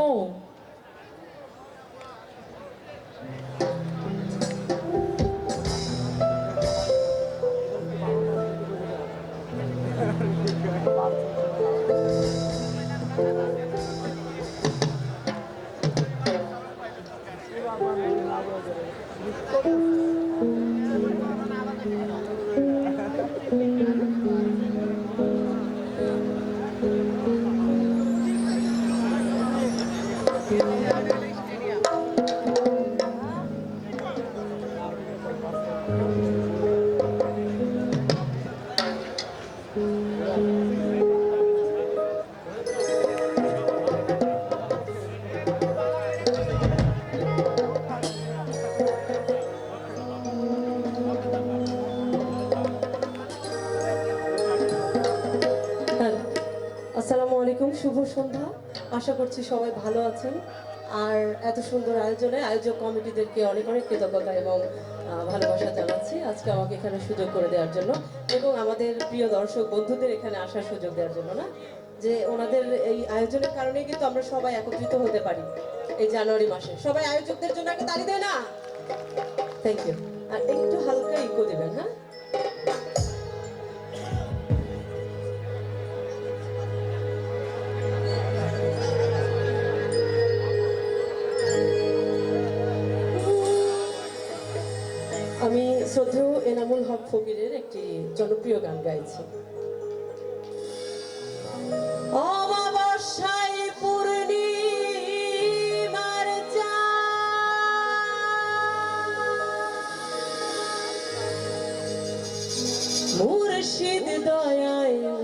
어. আসসালামু আলাইকুম, শুভ সন্ধ্যা। আশা করছি সবাই ভালো আছেন। আর এত সুন্দর আয়োজনে আয়োজক কমিটিদেরকে অনেক অনেক কৃতজ্ঞতা এবং ভালোবাসা জানাচ্ছি। আজকে আমাকে এখানে সুযোগ করে দেওয়ার জন্য এবং আমাদের প্রিয় দর্শক বন্ধুদের এখানে আসার সুযোগ দেওয়ার জন্য না, যে ওনাদের এই আয়োজনের কারণেই কিন্তু আমরা সবাই একত্রিত হতে পারি এই জানুয়ারি মাসে। সবাই আয়োজকদের জন্য একটা দাঁড়িয়ে দেয় না? থ্যাংক ইউ আর একটু হালকা ইকো দেবেন হ্যাঁ? শ্রদ্ধেয় এনামুল হক ফকিরের একটি জনপ্রিয় গান গাইছি। অমাবস্যায়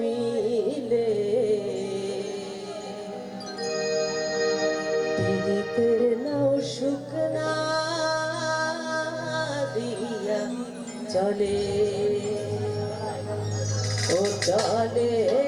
মিলে পীড়িতের নাও শুকনা চলে ও চলে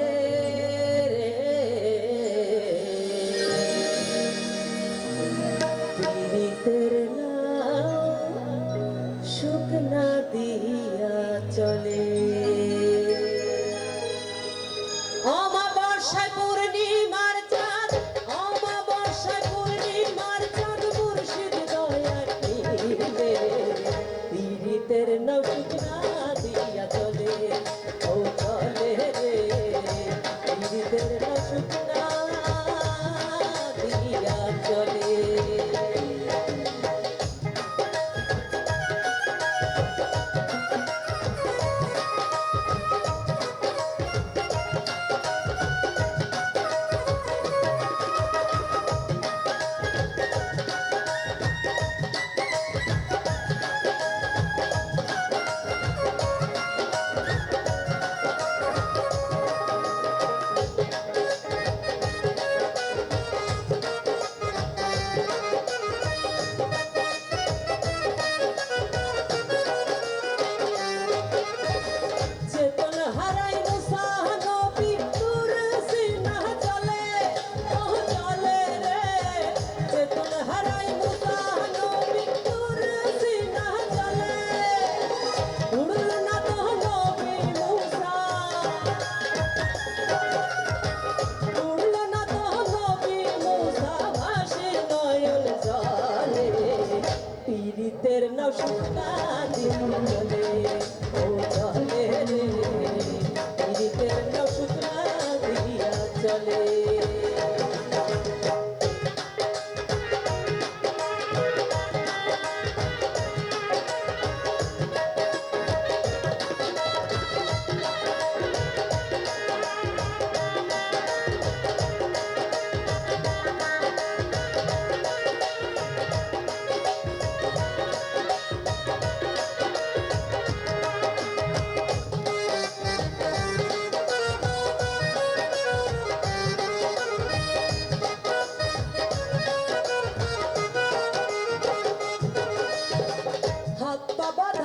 পীড়িতের acabaram